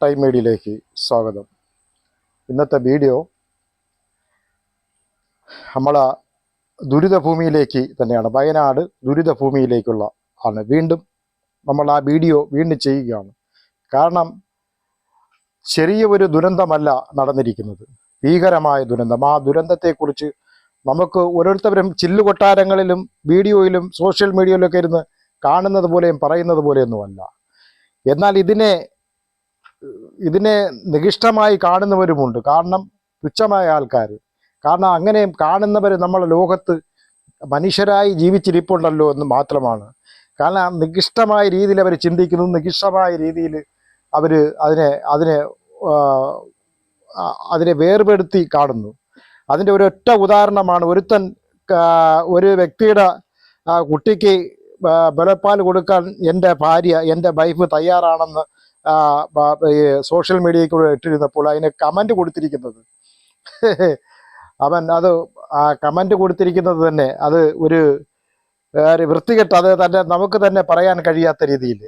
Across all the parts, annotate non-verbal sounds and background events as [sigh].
Time മീഡിയയിലേക്ക് സ്വാഗതം. ഇന്നത്തെ വീഡിയോ നമ്മളെ ദുരിതഭൂമിയിലേക്ക് തന്നെയാണ്. വയനാട് ദുരിതഭൂമിയിലേക്കുള്ള ആണ്. വീണ്ടും നമ്മൾ ആ വീഡിയോ വീണ്ടും ചെയ്യുകയാണ്. കാരണം ചെറിയ ഒരു ദുരന്തമല്ല നടന്നിരിക്കുന്നത്. ഭീകരമായ ദുരന്തം. ആ ദുരന്തത്തെക്കുറിച്ച് നമുക്ക് ഓരോരുത്തരും ചില്ലുകൊട്ടാരങ്ങളിലും വീഡിയോയിലും സോഷ്യൽ മീഡിയയിലൊക്കെ ഇരുന്ന് കാണുന്നത് പോലെയും പറയുന്നത് പോലെയൊന്നുമല്ല. എന്നാൽ ഇതിനെ ഇതിനെ നികിഷ്ടമായി കാണുന്നവരുമുണ്ട്. കാരണം തുച്ഛമായ ആൾക്കാർ കാരണം അങ്ങനെ കാണുന്നവർ നമ്മളെ ലോകത്ത് മനുഷ്യരായി ജീവിച്ചിരിപ്പുണ്ടല്ലോ എന്ന് മാത്രമാണ്. കാരണം നികിഷ്ടമായ രീതിയിൽ അവർ ചിന്തിക്കുന്നു. നികിഷ്ടമായ രീതിയിൽ അവർ അതിനെ അതിനെ അതിനെ വേർപെടുത്തി കാണുന്നു. അതിന്റെ ഒരൊറ്റ ഉദാഹരണമാണ് ഒരുത്തൻ ഒരു വ്യക്തിയുടെ കുട്ടിക്ക് ബലപ്പാൽ കൊടുക്കാൻ എന്റെ ഭാര്യ എന്റെ വൈഫ് തയ്യാറാണെന്ന് സോഷ്യൽ മീഡിയയിൽ കൂടെ ഇട്ടിരുന്നപ്പോൾ അതിന് കമന്റ് കൊടുത്തിരിക്കുന്നത്. അവൻ അത് ആ കമന്റ് കൊടുത്തിരിക്കുന്നത് തന്നെ അത് ഒരു വൃത്തികെട്ട അത് തന്നെ നമുക്ക് തന്നെ പറയാൻ കഴിയാത്ത രീതിയിൽ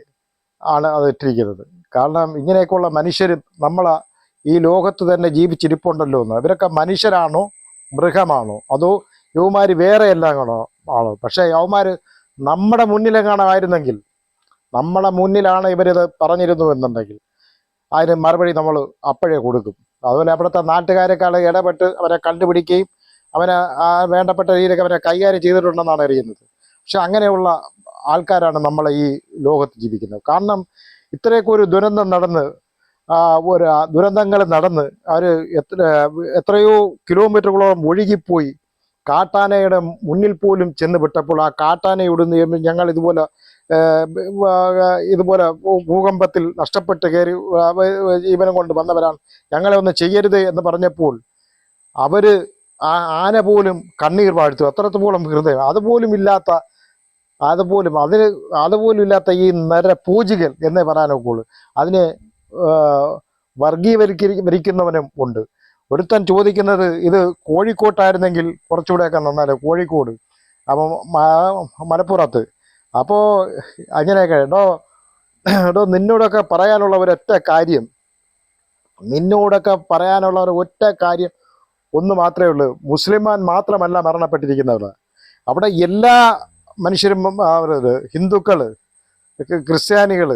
ആണ് അത് ഇട്ടിരിക്കുന്നത്. കാരണം ഇങ്ങനെയൊക്കെയുള്ള മനുഷ്യർ നമ്മൾ ഈ ലോകത്ത് തന്നെ ജീവിച്ചിരിപ്പുണ്ടല്ലോ എന്ന്. ഇവരൊക്കെ മനുഷ്യരാണോ? മൃഗമാണോ? അതോ യുവമാര് വേറെ എല്ലാം ആണോ? ആണോ? പക്ഷേ യുവമാര് നമ്മുടെ മുന്നിലെങ്ങാണമായിരുന്നെങ്കിൽ നമ്മളെ മുന്നിലാണ് ഇവരിത് പറഞ്ഞിരുന്നു എന്നുണ്ടെങ്കിൽ അതിന് മറുപടി നമ്മൾ അപ്പോഴേ കൊടുക്കും. അതുപോലെ അവിടുത്തെ നാട്ടുകാരെക്കാൾ ഇടപെട്ട് അവരെ കണ്ടുപിടിക്കുകയും അവനെ വേണ്ടപ്പെട്ട രീതിയിലൊക്കെ അവരെ കൈകാര്യം ചെയ്തിട്ടുണ്ടെന്നാണ് അറിയുന്നത്. പക്ഷെ അങ്ങനെയുള്ള ആൾക്കാരാണ് നമ്മളെ ഈ ലോകത്ത് ജീവിക്കുന്നത്. കാരണം ഇത്രയൊക്കെ ഒരു ദുരന്തം നടന്ന് ഒരു ദുരന്തങ്ങൾ നടന്ന് അവർ എത്ര എത്രയോ കിലോമീറ്ററുകളോളം ഒഴുകിപ്പോയി. കാട്ടാനയുടെ മുന്നിൽ പോലും ചെന്ന് വിട്ടപ്പോൾ ആ കാട്ടാനയോട് ഞങ്ങൾ ഇതുപോലെ ഇതുപോലെ ഭൂകമ്പത്തിൽ നഷ്ടപ്പെട്ട് കയറി ജീവനം കൊണ്ട് വന്നവരാണ്. ഞങ്ങളെ ഒന്ന് ചെയ്യരുത് എന്ന് പറഞ്ഞപ്പോൾ അവർ ആ ആന പോലും കണ്ണീർ വാഴ്ത്തു. അത്രത്തോളം ഹൃദയം. അതുപോലും ഇല്ലാത്ത അതുപോലും അതിന് അതുപോലും ഇല്ലാത്ത ഈ നര പൂജികൾ എന്നേ പറയാനൊക്കുള്ളൂ അതിനെ വർഗീയവരിക്കുന്നവനും ഉണ്ട്. ഒരുത്തൻ ചോദിക്കുന്നത് ഇത് കോഴിക്കോട്ടായിരുന്നെങ്കിൽ കുറച്ചുകൂടെയൊക്കെ നന്നാലേ? കോഴിക്കോട്. അപ്പം മലപ്പുറത്ത്. അപ്പോൾ അങ്ങനെയൊക്കെ എടോ എടോ നിന്നോടൊക്കെ പറയാനുള്ള ഒരൊറ്റ കാര്യം. നിന്നോടൊക്കെ പറയാനുള്ള ഒരു ഒറ്റ കാര്യം ഒന്ന് മാത്രമേ ഉള്ളൂ. മുസ്ലിമാൻ മാത്രമല്ല മരണപ്പെട്ടിരിക്കുന്നവർ അവിടെ എല്ലാ മനുഷ്യരും അവരത് ഹിന്ദുക്കൾ ക്രിസ്ത്യാനികൾ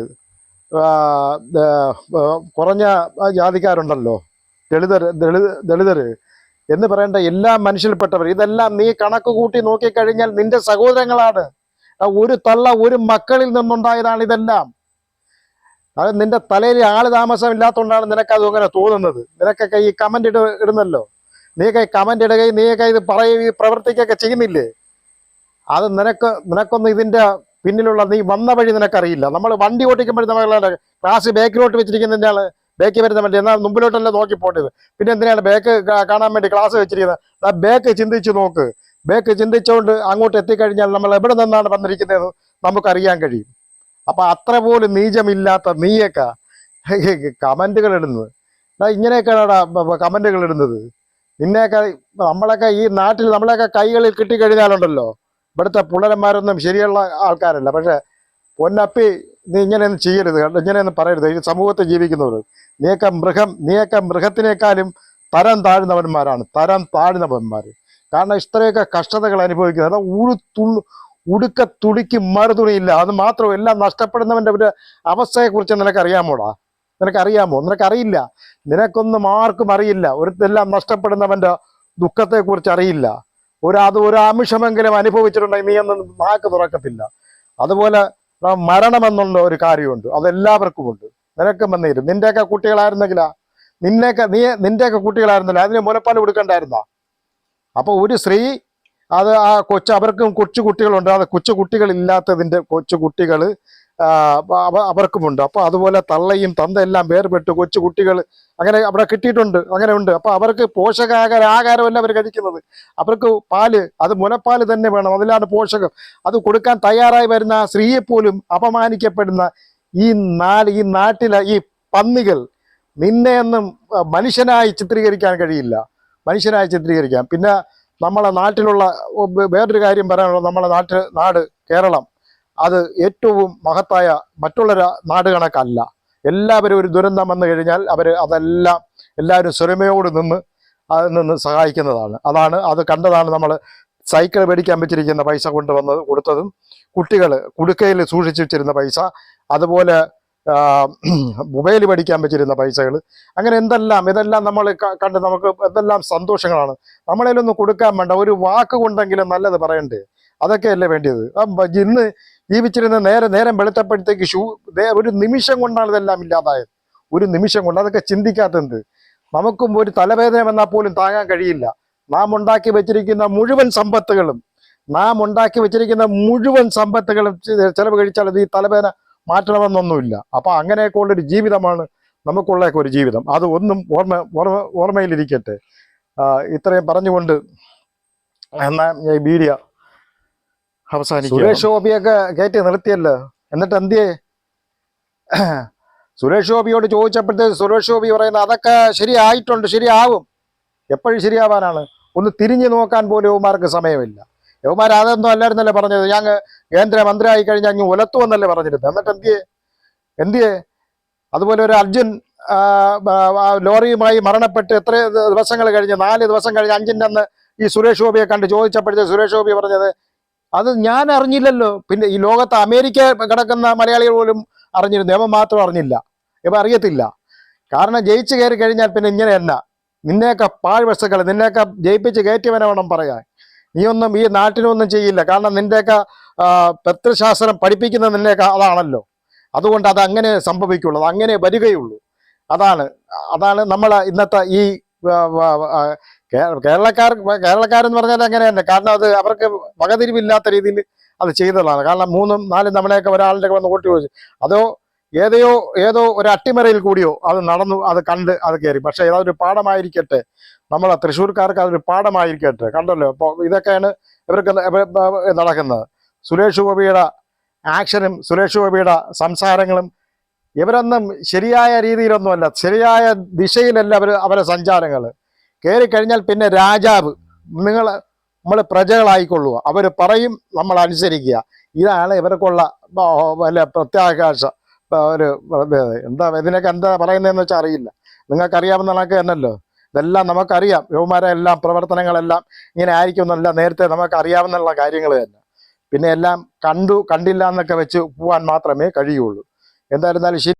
കുറഞ്ഞ ജാതിക്കാരുണ്ടല്ലോ. ദളിതർ ദളിത് ദളിതർ എന്ന് പറയേണ്ട എല്ലാ മനുഷ്യരിൽപ്പെട്ടവർ ഇതെല്ലാം നീ കണക്ക് കൂട്ടി നോക്കിക്കഴിഞ്ഞാൽ നിന്റെ സഹോദരങ്ങളാണ്. ഒരു തള്ള ഒരു മക്കളിൽ നിന്നുണ്ടായതാണ് ഇതെല്ലാം. അത് നിന്റെ തലയിൽ ആൾ താമസം ഇല്ലാത്തതുകൊണ്ടാണ് അത് അങ്ങനെ തോന്നുന്നത്. നിനക്കൊക്കെ ഈ കമന്റ് ഇട ഇടുന്നല്ലോ. നീയൊക്കെ കമന്റ് ഇടുകയും നീയൊക്കെ ഇത് പറയുകയും പ്രവർത്തിക്കുകയൊക്കെ ചെയ്യുന്നില്ലേ? അത് നിനക്ക് നിനക്കൊന്ന് ഇതിന്റെ പിന്നിലുള്ള നീ വന്ന വഴി നിനക്കറിയില്ല. നമ്മൾ വണ്ടി ഓട്ടിക്കുമ്പോഴും നമ്മളെ ക്ലാസ് ബാക്കിലോട്ട് വെച്ചിരിക്കുന്നതിന്റെ ആൾ ബാക്കിൽ വരുന്ന വണ്ടി. എന്നാൽ മുമ്പിലോട്ടല്ല നോക്കി പോട്ടത് പിന്നെ എന്തിനാണ് ബാക്ക് കാണാൻ വേണ്ടി ക്ലാസ് വെച്ചിരിക്കുന്നത്? ആ ബാക്ക് ചിന്തിച്ച് നോക്ക്. ബാക്ക് ചിന്തിച്ചുകൊണ്ട് അങ്ങോട്ട് എത്തിക്കഴിഞ്ഞാൽ നമ്മൾ എവിടെ നിന്നാണ് വന്നിരിക്കുന്നത് നമുക്കറിയാൻ കഴിയും. അപ്പൊ അത്ര പോലും നീചമില്ലാത്ത നീയൊക്കെ [laughs] കമന്റുകൾ ഇടുന്നത്. ഇങ്ങനെയൊക്കെയാണ് കമന്റുകൾ ഇടുന്നത്. നിന്നെയൊക്കെ നമ്മളൊക്കെ ഈ നാട്ടിൽ നമ്മളെയൊക്കെ കൈകളിൽ കിട്ടിക്കഴിഞ്ഞാലുണ്ടല്ലോ. ഇവിടുത്തെ പുള്ളരന്മാരൊന്നും ശരിയുള്ള ആൾക്കാരല്ല. പക്ഷെ പൊന്നപ്പി നീ ഇങ്ങനെയൊന്നും ചെയ്യരുത് കേട്ടോ ഇങ്ങനെയൊന്നും പറയരുത്. ഈ സമൂഹത്തിൽ ജീവിക്കുന്നവർ നീയൊക്കെ മൃഗം നീയൊക്കെ മൃഗത്തിനേക്കാളും തരം താഴ്ന്നവന്മാരാണ്. തരം താഴ്ന്നവന്മാർ കാരണം ഇത്രയൊക്കെ കഷ്ടതകൾ അനുഭവിക്കുന്നത്. അതാ തു ഉടുക്ക തുടിക്ക് മറുതുണിയില്ല. അത് മാത്രം എല്ലാം നഷ്ടപ്പെടുന്നവന്റെ ഒരു അവസ്ഥയെക്കുറിച്ച് നിനക്കറിയാമോടാ? നിനക്കറിയാമോ? നിനക്കറിയില്ല. നിനക്കൊന്നും ആർക്കും അറിയില്ല. ഒരുത്തെല്ലാം നഷ്ടപ്പെടുന്നവന്റെ ദുഃഖത്തെക്കുറിച്ച് അറിയില്ല. ഒരു അത് ഒരു അമിഷമെങ്കിലും അനുഭവിച്ചിട്ടുണ്ടെങ്കിൽ നീ ഒന്നും നാക്ക് തുറക്കത്തില്ല. അതുപോലെ മരണമെന്നുള്ള ഒരു കാര്യമുണ്ട്. അതെല്ലാവർക്കും ഉണ്ട് നിനക്കും വന്നിരും നിന്റെയൊക്കെ കുട്ടികളായിരുന്നെങ്കിലാ? നിന്നെയൊക്കെ നീ നിന്റെയൊക്കെ കുട്ടികളായിരുന്നില്ല? അതിന് മുലപ്പാൽ കൊടുക്കണ്ടായിരുന്ന? അപ്പൊ ഒരു സ്ത്രീ അത് ആ കൊച്ചു അവർക്കും കൊച്ചു കുട്ടികളുണ്ട് അത് കൊച്ചു കുട്ടികളില്ലാത്തതിന്റെ കൊച്ചു കുട്ടികൾ അവർക്കുമുണ്ട്. അപ്പോൾ അതുപോലെ തള്ളയും തന്തയെല്ലാം വേർപെട്ട്. കൊച്ചു കുട്ടികൾ അങ്ങനെ അവിടെ കിട്ടിയിട്ടുണ്ട്. അങ്ങനെ ഉണ്ട്. അപ്പോൾ അവർക്ക് പോഷകാഹാര ആഹാരമല്ല അവർ കഴിക്കുന്നത്. അവർക്ക് പാൽ അത് മുലപ്പാൽ തന്നെ വേണം. അതിലാണ് പോഷകം. അത് കൊടുക്കാൻ തയ്യാറായി വരുന്ന സ്ത്രീയെ പോലും അപമാനിക്കപ്പെടുന്ന ഈ നാട് ഈ നാട്ടിലെ ഈ പന്നികൾ നിന്നെയൊന്നും മനുഷ്യനായി ചിത്രീകരിക്കാൻ കഴിയില്ല. മനുഷ്യനായി ചിത്രീകരിക്കാം. പിന്നെ നമ്മളെ നാട്ടിലുള്ള വേറൊരു കാര്യം പറയാനുള്ളത്. നമ്മളെ നാട്ട് നാട് കേരളം. അത് ഏറ്റവും മഹത്തായ മറ്റുള്ള നാട് കണക്കല്ല. എല്ലാവരും ഒരു ദുരന്തം വന്നു കഴിഞ്ഞാൽ അവർ അതെല്ലാം എല്ലാവരും സ്വരമയോട് നിന്ന് അതിൽ നിന്ന് സഹായിക്കുന്നതാണ്. അതാണ് അത് കണ്ടതാണ് നമ്മൾ സൈക്കിൾ മേടിക്കാൻ വെച്ചിരിക്കുന്ന പൈസ കൊണ്ടുവന്ന് കൊടുത്തതും കുട്ടികൾ കുടുക്കയിൽ സൂക്ഷിച്ചു വെച്ചിരുന്ന പൈസ അതുപോലെ മൊബൈൽ പഠിക്കാൻ വെച്ചിരുന്ന പൈസകൾ. അങ്ങനെ എന്തെല്ലാം ഇതെല്ലാം നമ്മൾ കണ്ട് നമുക്ക് എന്തെല്ലാം സന്തോഷങ്ങളാണ്. നമ്മളതിലൊന്നും കൊടുക്കാൻ വേണ്ട. ഒരു വാക്ക് കൊണ്ടെങ്കിലും നല്ലത് പറയണ്ടേ? അതൊക്കെയല്ലേ വേണ്ടിയത്? ഇന്ന് ജീവിച്ചിരുന്ന നേരെ നേരം വെളുത്തപ്പോഴത്തേക്ക് ഷൂ ഒരു നിമിഷം കൊണ്ടാണ് ഇതെല്ലാം ഇല്ലാതായത്. ഒരു നിമിഷം കൊണ്ട് അതൊക്കെ ചിന്തിക്കാത്തത് നമുക്കും ഒരു തലവേദന വന്നാൽ പോലും താങ്ങാൻ കഴിയില്ല. നാം ഉണ്ടാക്കി വെച്ചിരിക്കുന്ന മുഴുവൻ സമ്പത്തുകളും നാം ഉണ്ടാക്കി വെച്ചിരിക്കുന്ന മുഴുവൻ സമ്പത്തുകളും ചിലവ് കഴിച്ചാൽ ഈ തലവേദന മാറ്റണമെന്നൊന്നുമില്ല. അപ്പൊ അങ്ങനെയൊക്കെ ഉള്ളൊരു ജീവിതമാണ് നമുക്കുള്ളൊക്കെ ഒരു ജീവിതം. അത് ഒന്നും ഓർമ്മ ഓർമ്മ ഓർമ്മയിലിരിക്കട്ടെ. ഇത്രയും പറഞ്ഞുകൊണ്ട് എന്നാ ഈ വീഡിയോ അവസാനിക്കും. സുരേഷ് ഗോപിയൊക്കെ കയറ്റി നിർത്തിയല്ലോ. എന്നിട്ട് എന്തിയേ? സുരേഷ് ഗോപിയോട് ചോദിച്ചപ്പോഴത്തേക്ക് സുരേഷ് ഗോപി പറയുന്നത് അതൊക്കെ ശരിയായിട്ടുണ്ട് ശരിയാവും. എപ്പോഴും ശരിയാവാനാണ്. ഒന്ന് തിരിഞ്ഞു നോക്കാൻ പോലും യവന്മാർക്ക് സമയമില്ല. യവന്മാർ അതൊന്നും അല്ലായിരുന്നല്ലേ പറഞ്ഞത്? ഞങ്ങൾ കേന്ദ്രമന്ത്രി ആയി കഴിഞ്ഞാൽ അങ്ങ് ഉലത്തുവെന്നല്ലേ പറഞ്ഞിരുന്നത്. എന്നിട്ട് എന്തിയേ? എന്തിയേ? അതുപോലെ ഒരു അർജുൻ ലോറിയുമായി മരണപ്പെട്ട് എത്ര ദിവസങ്ങൾ കഴിഞ്ഞ് നാല് ദിവസം കഴിഞ്ഞ് അഞ്ചിന്റെ അന്ന് ഈ സുരേഷ് ഗോപിയെ കണ്ട് ചോദിച്ചപ്പോഴത്തേക്ക് സുരേഷ് ഗോപി പറഞ്ഞത് അത് ഞാൻ അറിഞ്ഞില്ലല്ലോ. പിന്നെ ഈ ലോകത്ത് അമേരിക്ക കിടക്കുന്ന മലയാളികൾ പോലും അറിഞ്ഞിരുന്നു. ഇവൻ മാത്രം അറിഞ്ഞില്ല. ഇവ അറിയത്തില്ല. കാരണം ജയിച്ചു കയറി കഴിഞ്ഞാൽ പിന്നെ ഇങ്ങനെയല്ല. നിന്നെയൊക്കെ പാഴ്വസ്തുക്കൾ നിന്നെയൊക്കെ ജയിപ്പിച്ച് കയറ്റിയവനെ വേണം പറയാൻ. നീ ഒന്നും ഈ നാട്ടിനൊന്നും ചെയ്യില്ല. കാരണം നിന്റെയൊക്കെ പത്രശാസ്ത്രം പഠിപ്പിക്കുന്ന നിന്നെയൊക്കെ അതാണല്ലോ. അതുകൊണ്ട് അത് അങ്ങനെ സംഭവിക്കുള്ളൂ. അങ്ങനെ വരികയുള്ളൂ. അതാണ് അതാണ് നമ്മൾ ഇന്നത്തെ ഈ കേരളക്കാർ കേരളക്കാരെന്ന് പറഞ്ഞാൽ അങ്ങനെ തന്നെ കാരണം അത് അവർക്ക് വകതിരിവില്ലാത്ത രീതിയിൽ അത് ചെയ്തതാണ്. കാരണം മൂന്നും നാലും തവണയൊക്കെ ഒരാളുടെ വന്ന് വോട്ട് ചോദിച്ചു. അതോ ഏതെയോ ഏതോ ഒരു അട്ടിമറയിൽ കൂടിയോ അത് നടന്നു അത് കണ്ട് അത് കയറി. പക്ഷെ അതൊരു പാഠമായിരിക്കട്ടെ. നമ്മളെ തൃശ്ശൂർക്കാർക്ക് അതൊരു പാഠമായിരിക്കട്ടെ. കണ്ടല്ലോ? അപ്പോൾ ഇതൊക്കെയാണ് ഇവർക്ക് ഇവ- ഇവ- നടക്കുന്നത്. സുരേഷ് ഗോപിയുടെ ആക്ഷനും സുരേഷ് ഗോപിയുടെ സംസാരങ്ങളും ഇവരൊന്നും ശരിയായ രീതിയിലൊന്നുമല്ല ശരിയായ ദിശയിലല്ല അവർ അവരെ സഞ്ചാരങ്ങൾ കയറി കഴിഞ്ഞാൽ പിന്നെ രാജാവ് നിങ്ങൾ നമ്മൾ പ്രജകളായിക്കൊള്ളുക. അവർ പറയും നമ്മൾ അനുസരിക്കുക. ഇതാണ് ഇവർക്കുള്ള വല്ല പ്രത്യാകാശ ഒരു എന്താ ഇതിനൊക്കെ എന്താ പറയുന്നതെന്ന് വെച്ചാൽ അറിയില്ല. നിങ്ങൾക്കറിയാവുന്ന കണക്ക് തന്നെയല്ലോ. ഇതെല്ലാം നമുക്കറിയാം. യുവമാരെ എല്ലാം പ്രവർത്തനങ്ങളെല്ലാം ഇങ്ങനെ ആയിരിക്കും എന്നല്ല നേരത്തെ നമുക്ക് അറിയാവുന്ന കാര്യങ്ങൾ തന്നെ. പിന്നെ എല്ലാം കണ്ടു കണ്ടില്ല എന്നൊക്കെ വെച്ച് പോകാൻ മാത്രമേ കഴിയുള്ളൂ. എന്തായിരുന്നാലും ശരി.